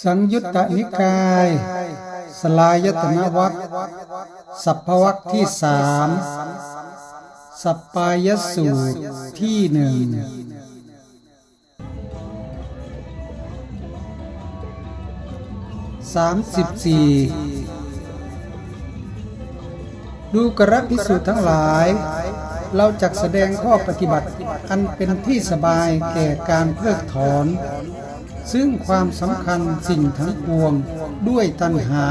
สังยุตตนิกาย สลายตนวัคสัพพวัคที่สามสัปปายสูตรที่หนึ่งสามสิบสี่ดูกระพิสูจน์ทั้งหลาย เราจักแสดงข้อปฏิบัติอันเป็นที่สบายแก่การเพิกถอน ซึ่งความสำคัญสิ่งทั้งปวงด้วยตัณหา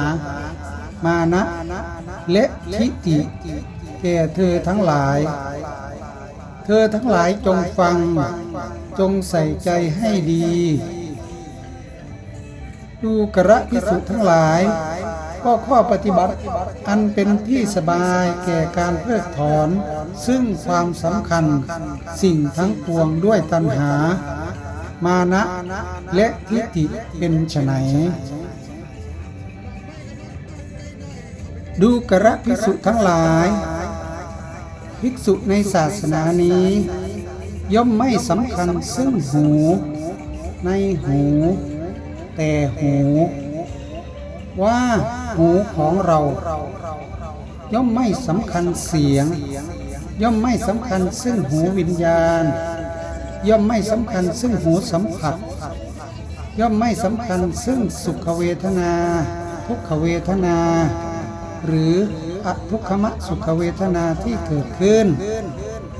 มานะ และทิฏฐิแก่เธอทั้งหลาย เธอทั้งหลายจงฟัง จงใส่ใจให้ดี ดูกระพิสุทั้งหลาย ก็ข้อปฏิบัติอันเป็นที่สบายแก่การเพิกถอน ซึ่งความสำคัญสิ่งทั้งปวงด้วยตัณหา มานะและทิฏฐิเป็นไฉนดูกระภิกษุทั้งหลาย ภิกษุในศาสนานี้ ย่อมไม่สำคัญซึ่งหู ในหู แต่หู ว่าหูของเรา ย่อมไม่สำคัญเสียง ย่อมไม่สำคัญซึ่งหูวิญญาณ ย่อมไม่สำคัญซึ่งหูสัมผัส ย่อมไม่สำคัญซึ่งสุขเวทนา ทุกขเวทนา หรืออทุกขมะสุขเวทนาที่เกิดขึ้น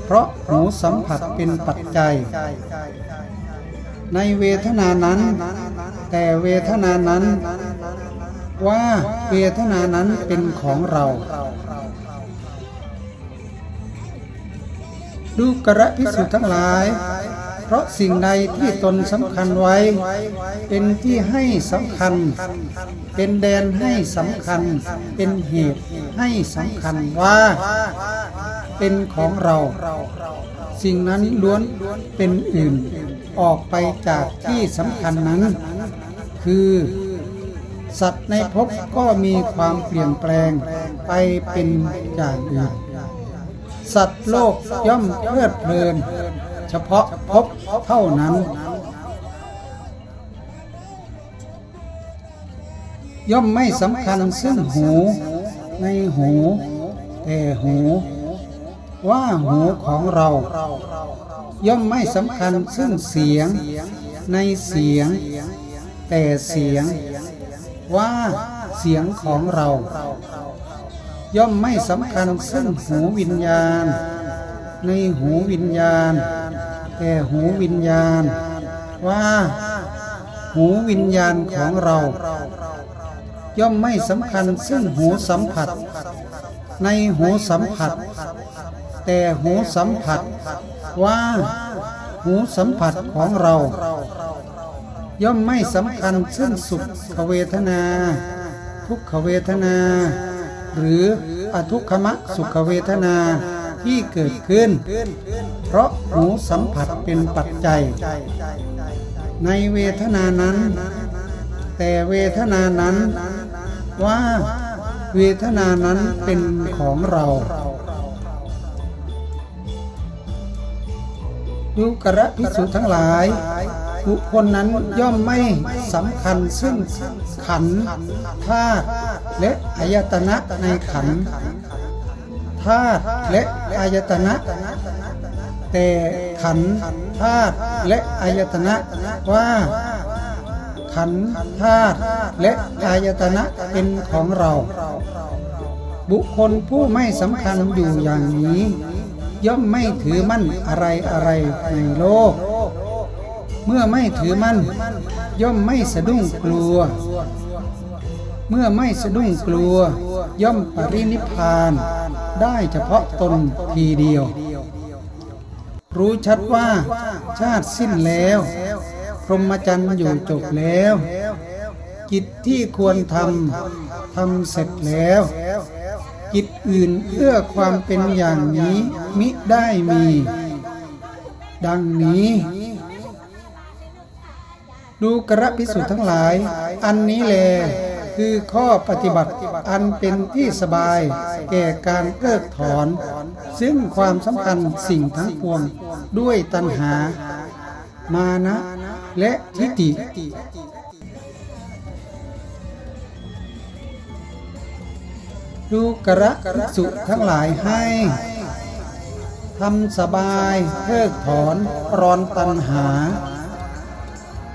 เพราะหูสัมผัสเป็นปัจจัย ในเวทนานั้น แต่เวทนานั้น ว่าเวทนานั้นเป็นของเราดูกระพิสุทั้งหลาย ราะสิ่งใดที่ตนสำคัญไว้ เป็นที่ให้สำคัญ เป็นแดนให้สำคัญ เป็นเหตุให้สำคัญว่า เป็นของเรา สิ่งนั้นล้วนเป็นอื่น ออกไปจากที่สำคัญนั้น คือสัตว์ในภพก็มีความเปลี่ยนแปลงไปเป็นอย่างอื่น สัตว์โลกย่อมเพลิดเพลิน เฉพาะภพเท่านั้น ย่อมไม่สำคัญซึ่งหูในหู แต่หู ว่าหูของเรา ย่อมไม่สำคัญซึ่งเสียงในเสียง แต่เสียง ว่าเสียงของเรา ย่อมไม่สำคัญซึ่งหูวิญญาณ ในหูวิญญาณ แต่หูวิญญาณ ว่า หูวิญญาณของเรา ย่อมไม่สำคัญซึ่งหูสัมผัส ในหูสัมผัส แต่หูสัมผัสว่า หูสัมผัสของเรา ย่อมไม่สำคัญซึ่งสุขเวทนา ทุกขเวทนา หรืออทุกขมสุขเวทนาที่เกิดขึ้น เพราะหูสัมผัสเป็นปัจจัย ในเวทนานั้น แต่เวทนานั้นว่าเวทนานั้นเป็นของเราดูกระพิสุทั้งหลาย บุคคลนั้นย่อมไม่สำคัญซึ่งขันธาตุและอายตนะในขันธ์ธาตุและอายตนะ แต่ขันธ์ธาตุและอายตนะว่า ขันธ์ธาตุและอายตนะเป็นของเรา บุคคลผู้ไม่สำคัญอยู่อย่างนี้ ย่อมไม่ถือมั่นอะไรอะไรในโลก เมื่อไม่ถือมั่น ย่อมไม่สะดุ้งกลัว เมื่อไม่สะดุ้งกลัว ย่อมปรินิพพานได้เฉพาะตนทีเดียว รู้ชัดว่าชาติสิ้นแล้ว พรหมจรรย์อยู่จบแล้ว กิจที่ควรทำทำเสร็จแล้ว กิจอื่นเพื่อความเป็นอย่างนี้มิได้มี ดังนี้ ดูกระพิสุทธ์ทั้งหลาย อันนี้แล คือข้อปฏิบัติอันเป็นที่สบาย แก่การเพิกถอน ซึ่งความสำคัญสิ่งทั้งปวงด้วยตัณหา มานะ และทิฏฐิดูกระภิกษุทั้งหลายให้ทำสบายเพิกถอนรอนตัณหา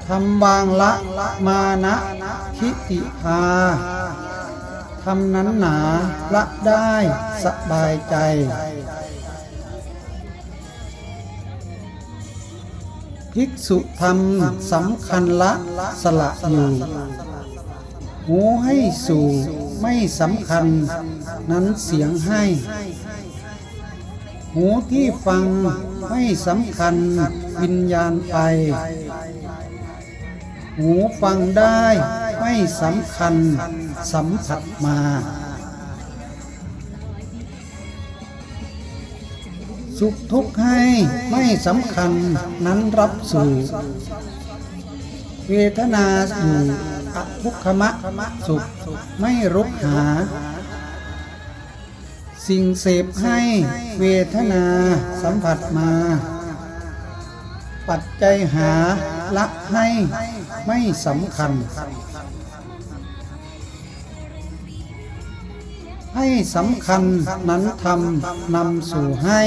ทำวางละมานะทิฏฐิพาทำนั้นหนาละได้สบายใจภิกษุทำสำคัญละสละอยู่หูให้สู่ไม่สำคัญนั้นเสียงให้ หูที่ฟังไม่สำคัญวิญญาณไป หูฟังได้ไม่สำคัญสัมผัสมา สุขทุกข์ให้ไม่สำคัญนั้นรับสู่เวทนาอยู่อทุกขมะสุขไม่รุกหา สิ่งเสพให้เวทนาสัมผัสมา ปัจจัยหาละให้ ไม่สำคัญ ให้สำคัญนั้นทำนำสู่ให้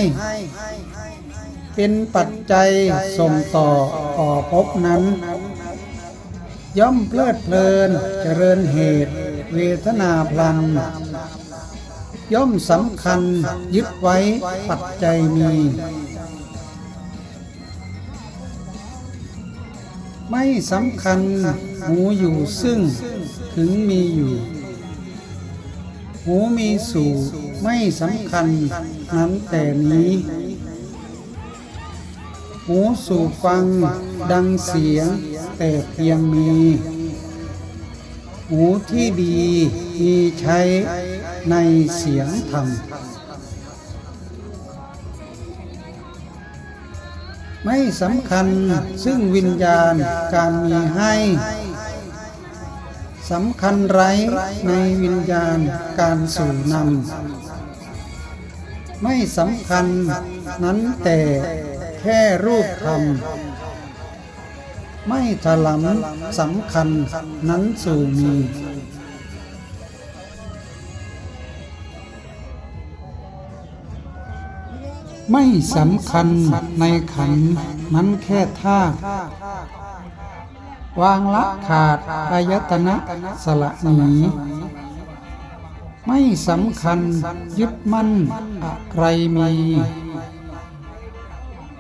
เป็นปัจจัยส่งต่อต่อภพนั้น ย่อมเพลิดเพลินเจริญเหตุ เวทนาพลันย่อมสำคัญยึดไว้ปัจจัยมี ไม่สำคัญหูอยู่ซึ่งถึงมีอยู่ หูมีสู่ไม่สำคัญนั้นแต่นี้ หูสู่ฟังดังเสียงแต่เพียงมี หูที่ดีมีใช้ในเสียงธรรม ไม่สำคัญซึ่งวิญญาณการมีให้สำคัญไรในวิญญาณการสู่นำไม่สำคัญนั้นแต่แค่รูปธรรมไม่ถลำสำคัญนั้นสู่มี ไม่สำคัญในขันนั้นแค่ท่าวางละขาดอายตนะสละหนีไม่สำคัญยึดมั่นอะไรมี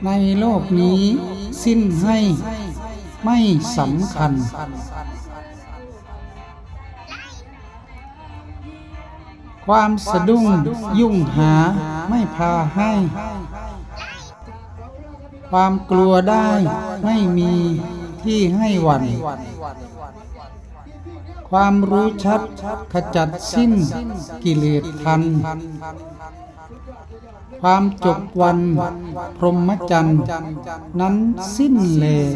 ในโลกนี้สิ้นให้ไม่สำคัญ ความสะดุ้งยุ่งหาไม่พาให้ ความกลัวได้ไม่มีที่ให้หวัน่นความรู้ชัดขจัดสิ้นกิเลสทัน ความจบวัน พรหมจรรย์นั้นสิ้นเลย